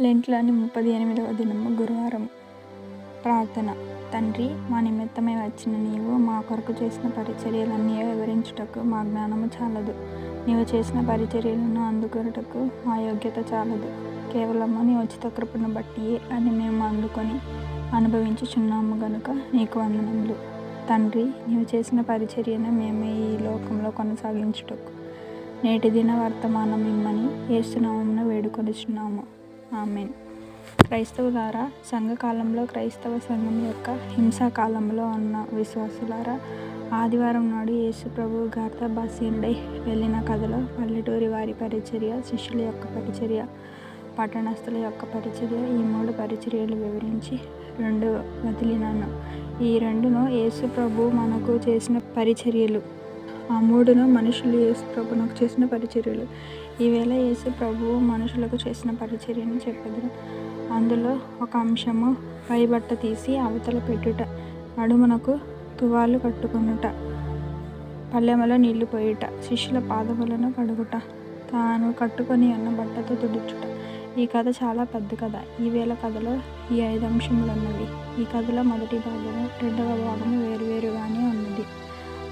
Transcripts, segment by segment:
లెంట్లోని ముప్పది ఎనిమిదవ దినము గురువారం. ప్రార్థన. తండ్రి మా నిమిత్తమై వచ్చిన నీవు మా కొరకు చేసిన పరిచర్యలన్నీ వివరించుటకు మా జ్ఞానము చాలదు. నీవు చేసిన పరిచర్యలను అందుకొనుటకు మా యోగ్యత చాలదు. కేవలము నీ ఉచిత కృపను బట్టియే అని మేము అందుకొని అనుభవించుచున్నాము గనుక నీకు వందనములు. తండ్రి నీవు చేసిన పరిచర్యను మేము ఈ లోకంలో కొనసాగించుటకు నేటి దిన వర్తమానం ఇమ్మని ఏసునామమున వేడుకొనిచున్నాము. ఆమెన్. క్రైస్తవులారా సంఘకాలంలో క్రైస్తవ సంఘం యొక్క హింసా కాలంలో ఉన్న విశ్వాసులారా ఆదివారం నాడు యేసు ప్రభు గార్తబాసీనుడై వెళ్ళిన కథలో పల్లెటూరి వారి పరిచర్య శిష్యుల యొక్క పరిచర్య పట్టణస్థుల యొక్క పరిచర్య ఈ మూడు పరిచర్యలు వివరించి రెండు వదిలినాను. ఈ రెండును యేసు ప్రభు మనకు చేసిన పరిచర్యలు. ఆ మూడును మనుషులు యేసు ప్రభునకు చేసిన పరిచర్యలు. ఈవేళ యేసు ప్రభువు మనుషులకు చేసిన పరిచర్యని చెప్పెదరు. అందులో ఒక అంశము పైబట్ట తీసి అవతల పెట్టుట నడుమునకు తువాలు కట్టుకొనుట పల్లెమలో నీళ్ళు పోయుట శిష్యుల పాదములను కడుగుట తాను కట్టుకొని ఉన్న బట్టతో తుడుచుట. ఈ కథ చాలా పెద్ద కథ. ఈవేళ కథలో ఈ ఐదు అంశములు ఉన్నవి ఈ కథలో మొదటి భాగము రెండవ భాగము వేరువేరుగానే ఉన్నది.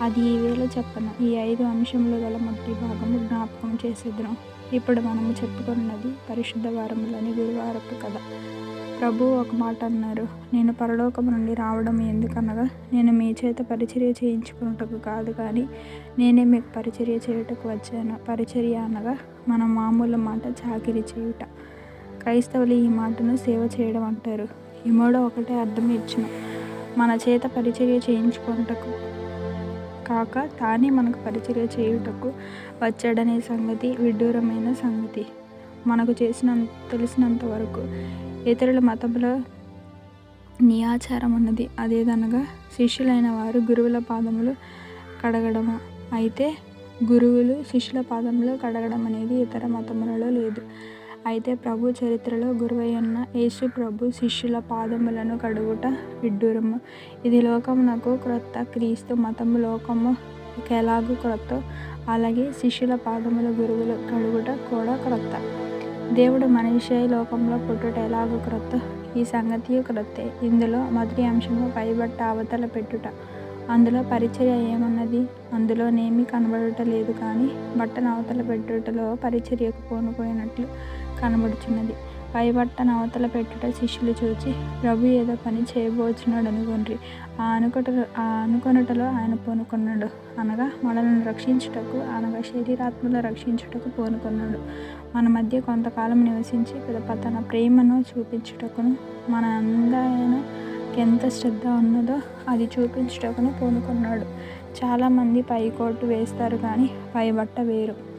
అది ఈవేళ చెప్పను. ఈ ఐదు అంశంలో గల మొదటి భాగము జ్ఞాపకం చేసేద్దాం ఇప్పుడు మనము చెప్పుకున్నది పరిశుద్ధ వారంలోని గురువారపు కథ. ప్రభు ఒక మాట అన్నారు. నేను పరలోకం నుండి రావడం ఎందుకనగా నేను మీ చేత పరిచర్య చేయించుకున్నటకు కాదు కానీ నేనే మీకు పరిచర్య చేయుటకు వచ్చాను. పరిచర్య అనగా మన మామూలు మాట చాకిరి చేయుట. క్రైస్తవులు ఈ మాటను సేవ చేయడం అంటారు. ఈ మూడో ఒకటే అర్థం ఇచ్చిన. మన చేత పరిచర్య చేయించుకున్నటకు కాక తానే మనకు పరిచర్య చేయుటకు వచ్చాడనే సంగతి విడ్డూరమైన సంగతి. మనకు చేసిన తెలిసినంత వరకు ఇతరుల మతంలో నియాచారం ఉన్నది అదేదనగా శిష్యులైన వారు గురువుల పాదములు కడగడము. అయితే గురువులు శిష్యుల పాదములు కడగడం అనేది ఇతర మతములలో లేదు. అయితే ప్రభు చరిత్రలో గురువయ్యున్న యేసు ప్రభు శిష్యుల పాదములను కడుగుట విడ్డూరము. ఇది లోకమునకు క్రొత్త క్రీస్తు మతము. లోకము ఎలాగూ క్రొత్త అలాగే శిష్యుల పాదముల గురువులు కడుగుట కూడా క్రొత్త. దేవుడు మనిషి లోకంలో పుట్టుట ఎలాగు క్రొత్త ఈ సంగతి క్రొత్తే. ఇందులో మొదటి అంశము పైబట్ట అవతల పెట్టుట. అందులో పరిచర్య ఏమన్నది? అందులోనేమీ కనబడట లేదు కానీ బట్టను అవతల పెట్టుటలో పరిచర్యకు పోనుపోయినట్లు కనబడుచున్నది. పైబట్టను అవతల పెట్టుట శిష్యులు చూచి ప్రభు ఏదో పని చేయబోచున్నాడు అనుకొండ్రి ఆ అనుకొట ఆ అనుకొనుటలో ఆయన పూనుకున్నాడు. అనగా మనల్ని రక్షించుటకు అనగా శరీరాత్మలో రక్షించుటకు పూనుకున్నాడు. మన మధ్య కొంతకాలం నివసించి పిదప తన ప్రేమను చూపించుటకును మన అందాయన ఎంత శ్రద్ధ ఉన్నదో అది చూపించుటకును పూనుకున్నాడు. చాలామంది పైకోటు వేస్తారు కానీ పైబట్ట వేరు.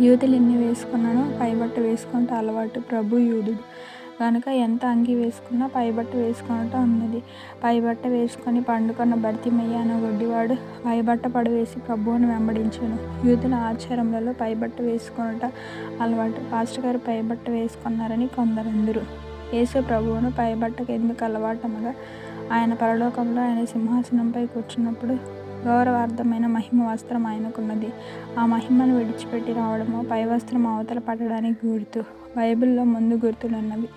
యూదులు ఎన్ని వేసుకున్నానో పైబట్ట వేసుకుంటే అలవాటు ప్రభు యూదుడు. కనుక ఎంత అంగి వేసుకున్నా పైబట్ట వేసుకున్నట్టు ఉన్నది. పైబట్ట వేసుకొని పండుకున్న భర్తిమయ్య అనే గుడ్డివాడు. పైబట్ట పడవేసి ప్రభువుని వెంబడించాను. యూదుల ఆచారంలో పైబట్ట వేసుకున్నట అలవాటు. పాస్టర్ గారు పైబట్ట వేసుకున్నారని కొందరందరూ. యేసు ప్రభువును పైబట్టకు ఎందుకు అలవాటనగా ఆయన పరలోకంలో ఆయన సింహాసనంపై కూర్చున్నప్పుడు గౌరవార్థమైన మహిమ వస్త్రం ఆయనకున్నది. ఆ మహిమను విడిచిపెట్టి రావడము పై వస్త్రం అవతల పడడానికి గుర్తు బైబిల్లో ముందు గుర్తులు ఉన్నవి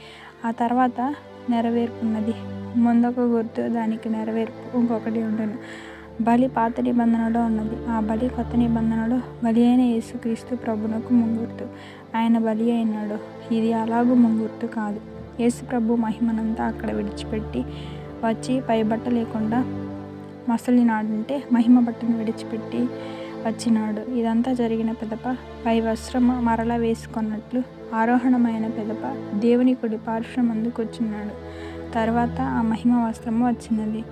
ఆ తర్వాత నెరవేర్పున్నది. ముందొక గుర్తు దానికి నెరవేర్పు ఇంకొకటి ఉంటుంది బలి పాత నిబంధనలో ఉన్నది. ఆ బలి కొత్త నిబంధనలో బలి అయిన యేసుక్రీస్తు ప్రభునకు ముంగుర్తు. ఆయన బలి అయినాడు. ఇది అలాగూ ముంగుర్తు కాదు. యేసు ప్రభు మహిమనంతా అక్కడ విడిచిపెట్టి వచ్చి పైబట్ట లేకుండా మసలినాడంటే మహిమ బట్టను విడిచిపెట్టి వచ్చినాడు. ఇదంతా జరిగిన పెదప పై వస్త్రము మరల వేసుకున్నట్లు ఆరోహణమైన పెదప దేవుని కుడి పార్శ్వమందు కూర్చున్నాడు. తర్వాత ఆ మహిమ వస్త్రము వచ్చినది.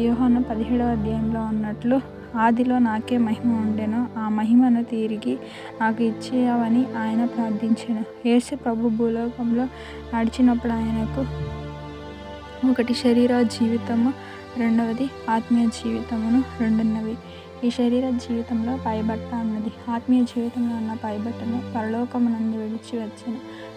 యోహోను పదిహేడవ అధ్యాయంలో ఉన్నట్లు ఆదిలో నాకే మహిమ ఉండెను ఆ మహిమను తిరిగి నాకు ఇచ్చేయవని ఆయన ప్రార్థించాను. ఏసు ప్రభు భూలోకంలో నడిచినప్పుడు ఆయనకు ఒకటి శరీర జీవితము రెండవది ఆత్మీయ జీవితమును రెండున్నవి. ఈ శరీర జీవితంలో పైబట్ట అన్నది ఆత్మీయ జీవితంలో ఉన్న పైబట్టను పరలోకమునందు విడిచి వచ్చిన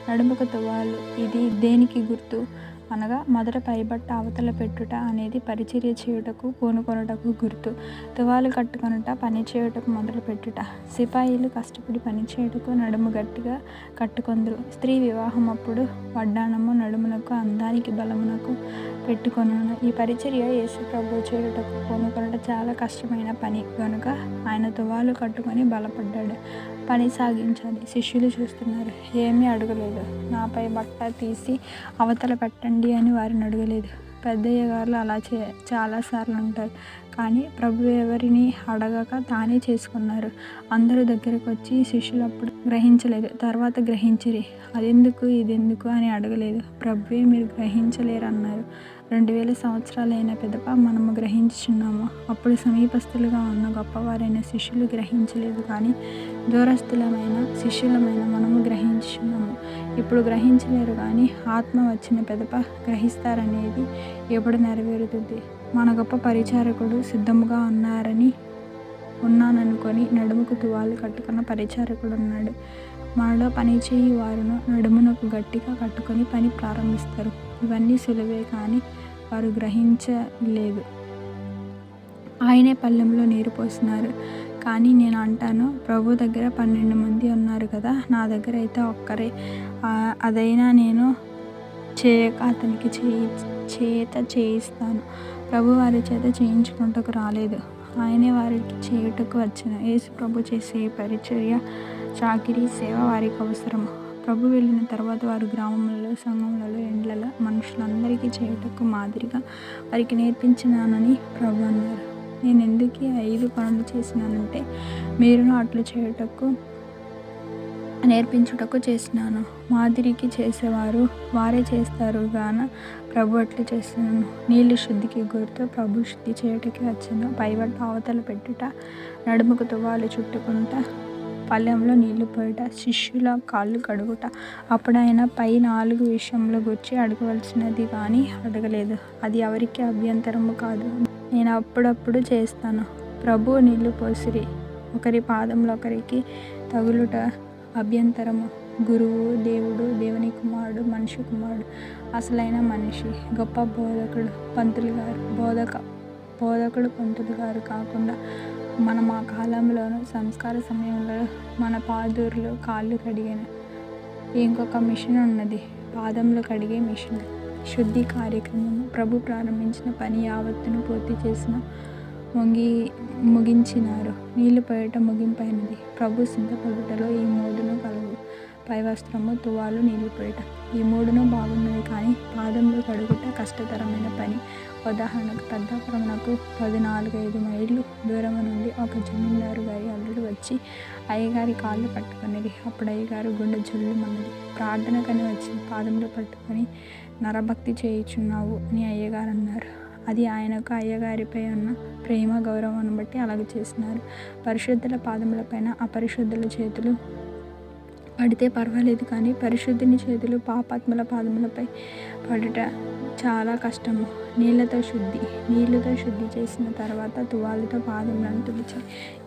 నడుముకు తువాలు ఇది దేనికి గుర్తు? అనగా మొదట పైబట్ట అవతల పెట్టుట అనేది పరిచర్య చేయుటకు పూనుకొనుటకు గుర్తు. తువాలు కట్టుకొనుట పని చేయుటకు మొదలు పెట్టుట. సిపాయిలు కష్టపడి పని చేయుటకు నడుము గట్టిగా కట్టుకొందురు. స్త్రీ వివాహం అప్పుడు వడ్డానము నడుమునకు అందానికి బలమునకు పెట్టుకొను ఈ పరిచర్య యేసు ప్రభు చేయుటకు పూనుకొనుట చాలా కష్టమైన పని. కనుక ఆయన తువాలు కట్టుకొని బలపడ్డాడు. పని సాగించాలి. శిష్యులు చూస్తున్నారు. ఏమీ అడగలేదు. నాపై బట్ట తీసి అవతల పెట్టండి అని వారిని అడగలేదు. పెద్దయ్య గారు అలా చే చాలాసార్లు ఉంటారు కానీ ప్రభు ఎవరిని అడగక తానే చేసుకున్నారు. అందరూ దగ్గరకు వచ్చి శిష్యులు అప్పుడు గ్రహించలేదు. తర్వాత గ్రహించిరి. అదెందుకు? ఇదెందుకు అని అడగలేదు. ప్రభువే మీరు గ్రహించలేరు అన్నారు రెండు వేల సంవత్సరాలైన పెదప మనము గ్రహించుచున్నాము. అప్పుడు సమీపస్తులుగా ఉన్న గొప్పవారైన శిష్యులు గ్రహించలేదు కానీ దూరస్థులమైన శిష్యులమైన మనము గ్రహించుచున్నాము. ఇప్పుడు గ్రహించలేరు కానీ ఆత్మ వచ్చిన పెదప గ్రహిస్తారనేది ఎప్పుడు నెరవేరుతుంది? మన గొప్ప పరిచారకుడు సిద్ధముగా ఉన్నారని ఉన్నాననుకొని నడుముకు తువాలు కట్టుకున్న పరిచారకుడు ఉన్నాడు మనలో పనిచేయి వారును నడుమునకు గట్టిగా కట్టుకొని పని ప్రారంభిస్తారు. ఇవన్నీ సులువే కానీ వారు గ్రహించలేదు ఆయనే పళ్ళెంలో నీరు పోస్తున్నారు కానీ నేను అంటాను ప్రభు దగ్గర పన్నెండు మంది ఉన్నారు కదా నా దగ్గర అయితే ఒక్కరే. అదైనా నేను చేయక అతనికి చేయి చేత చేయిస్తాను. ప్రభు వారి చేత చేయించుకుంటకు రాలేదు. ఆయనే వారికి చేయుటకు వచ్చిన. యేసు ప్రభు చేసే పరిచర్య చాకిరీ సేవ వారికి అవసరము. ప్రభు వెళ్ళిన తర్వాత వారు గ్రామంలో సంఘములలో ఎండ్లలో మనుషులందరికీ చేయుటకు మాదిరిగా వారికి నేర్పించినానని ప్రభు అన్నారు. నేను ఎందుకు ఐదు పనులు చేసినానంటే మీరును అట్లు చేయుటకు నేర్పించుటకు చేసినాను. మాదిరికి చేసేవారు వారే చేస్తారు గాన ప్రభు అట్లు చేస్తున్నాను నీళ్ళు శుద్ధికి గురితో ప్రభు శుద్ధి చేయటకి వచ్చిన. పైవట్టు అవతల పెట్టుట నడుముకు తువాలు చుట్టుకుంటా పళ్ళెంలో నీళ్ళు పోయట శిష్యుల కాళ్ళు కడుగుట. అప్పుడైనా పై నాలుగు విషయంలో గుర్చి అడగవలసినది కానీ అడగలేదు. అది ఎవరికి అభ్యంతరము కాదు. నేను అప్పుడప్పుడు చేస్తాను. ప్రభు నీళ్ళు పోసిరి. ఒకరి పాదంలో ఒకరికి తగులుట అభ్యంతరము. గురువు దేవుడు దేవుని కుమారుడు మనిషి కుమారుడు అసలైన మనిషి గొప్ప బోధకుడు పంతులు గారు బోధక బోధకుడు పంతులు గారు కాకుండా మనం ఆ కాలంలోనూ సంస్కార సమయంలో మన పాదూర్లు కాళ్ళు కడిగిన ఇంకొక మిషన్ ఉన్నది. పాదంలో కడిగే మిషన్. శుద్ధి కార్యక్రమం. ప్రభు ప్రారంభించిన పని యావత్తును పూర్తి చేసిన వంగి ముగించినారు. నీళ్ళు పోయటం ముగింపైనది. ప్రభు సిద్ధపడుటలో ఈ మూడును కలవు పై వస్త్రము తువాలు నీళ్ళు పోయట ఈ మూడును బాగున్నవి కానీ పాదంలో కడుగుట కష్టతరమైన పని. ఉదాహరణకు పెద్దాపురమునకు పద్నాలుగు ఐదు మైళ్ళు దూరం నుండి ఒక జమీందారు గారి అల్లుడు వచ్చి అయ్యగారి కాళ్ళు పట్టుకునేది అప్పుడు అయ్యగారు గుండె జల్లుమన్నది. ప్రార్థనకని వచ్చి పాదంలో పట్టుకొని నరభక్తి చేయుచున్నావు అని అయ్యగారు అన్నారు అది ఆయనకు అయ్యగారిపై ఉన్న ప్రేమ గౌరవాన్ని బట్టి అలాగ చేసినారు. పరిశుద్ధుల పాదములపైన అపరిశుద్ధుల చేతులు పడితే పర్వాలేదు కానీ పరిశుద్ధిని చేతులు పాపాత్మల పాదములపై పడుట చాలా కష్టము. నీళ్ళతో శుద్ధి నీళ్ళతో శుద్ధి చేసిన తర్వాత తువాలుతో పాదములను తుడిచి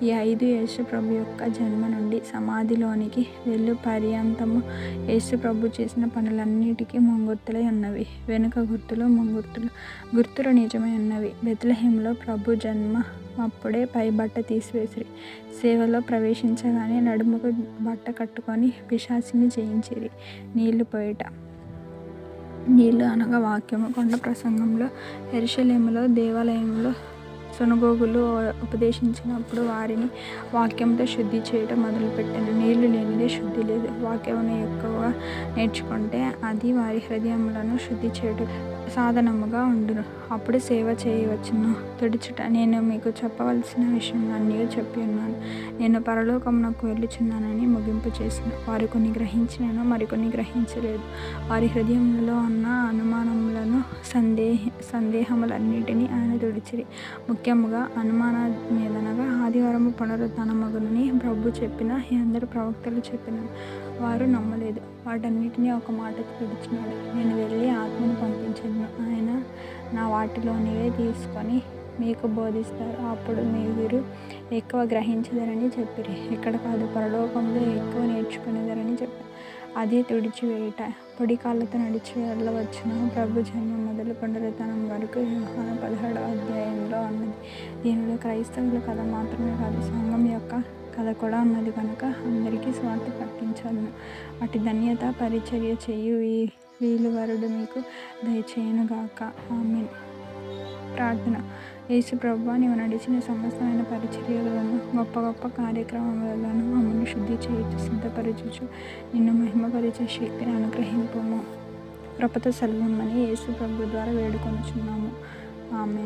ఈ ఐదు యేసు ప్రభు యొక్క జన్మ నుండి సమాధిలోనికి వెళ్ళు. పర్యంతము యేసు ప్రభు చేసిన పనులన్నిటికీ ముంగుర్తులై ఉన్నవి. వెనుక గుర్తులు ముంగుర్తులు గుర్తులు నిజమై ఉన్నవి. బెత్లహేంలో ప్రభు జన్మ అప్పుడే పై బట్ట తీసివేసిరి. సేవలో ప్రవేశించగానే నడుముకు బట్ట కట్టుకొని పిశాచిని చేయించిరి నీళ్ళు పోయిట. నీళ్ళు అనగా వాక్యము. కొండ ప్రసంగంలో ఎరుషలేములో దేవాలయంలో సునగోగులు ఉపదేశించినప్పుడు వారిని వాక్యంతో శుద్ధి చేయడం మొదలుపెట్టాను నీళ్ళు లేనిదే శుద్ధి లేదు. వాక్యం ఎక్కువగా నేర్చుకుంటే అది వారి హృదయములను శుద్ధి చేయడం సాధనముగా ఉండును. అప్పుడు సేవ చేయవచ్చును. తుడుచుట నేను మీకు చెప్పవలసిన విషయం అన్నీ చెప్పి ఉన్నాను. నేను పరలోకమునకు వెళ్ళుచున్నానని ముగింపు చేసిన. వారు కొన్ని గ్రహించినను మరికొన్ని గ్రహించలేదు. వారి హృదయంలో ఉన్న అనుమానములను సందేహ సందేహములన్నిటినీ ఆయన తుడిచిరి. ముఖ్యముగా అనుమాన మీదనగా ఆదివారము పునరుద్ధానమగునని ప్రభు చెప్పిన అందరు ప్రవక్తలు చెప్పిన వారు నమ్మలేదు. వాటన్నిటినీ ఒక మాటకు పిలిచినాడు. నేను వెళ్ళి ఆత్మను పంపించను. ఆయన నా వాటిలోనివే తీసుకొని మీకు బోధిస్తారు. అప్పుడు మీరు ఎక్కువ గ్రహించదరని చెప్పిరి. ఇక్కడ కాదు పరలోకంలో ఎక్కువ నేర్చుకునేదరని చెప్పారు. అది తుడిచివేయుట. పొడి కాళ్ళతో నడిచి వెళ్ళవచ్చును. ప్రభు జన్మ మొదలు పునరుతనం వరకు యోహాను పదిహేడవ అధ్యాయంలో ఉన్నది. దీనిలో క్రైస్తవుల కథ మాత్రమే కాదు సంఘం యొక్క కథ కూడా ఉన్నది కనుక అందరికీ స్వార్థ పట్టించాలను అటు ధన్యత పరిచర్య చేయు ఈ వీలు వరుడు మీకు దయచేయనుగాక. ఆమె ప్రార్థన. యేసు ప్రభు నీవు నడిచిన సమస్తమైన పరిచర్యలను గొప్ప గొప్ప కార్యక్రమాలను మమ్మల్ని శుద్ధి చేయుచు సిద్ధపరచుచు నిన్ను మహిమపరిచే శక్తిని అనుగ్రహింపము. కృపత సెలవుమని యేసు ప్రభు ద్వారా వేడుకొనుచున్నాము. ఆమె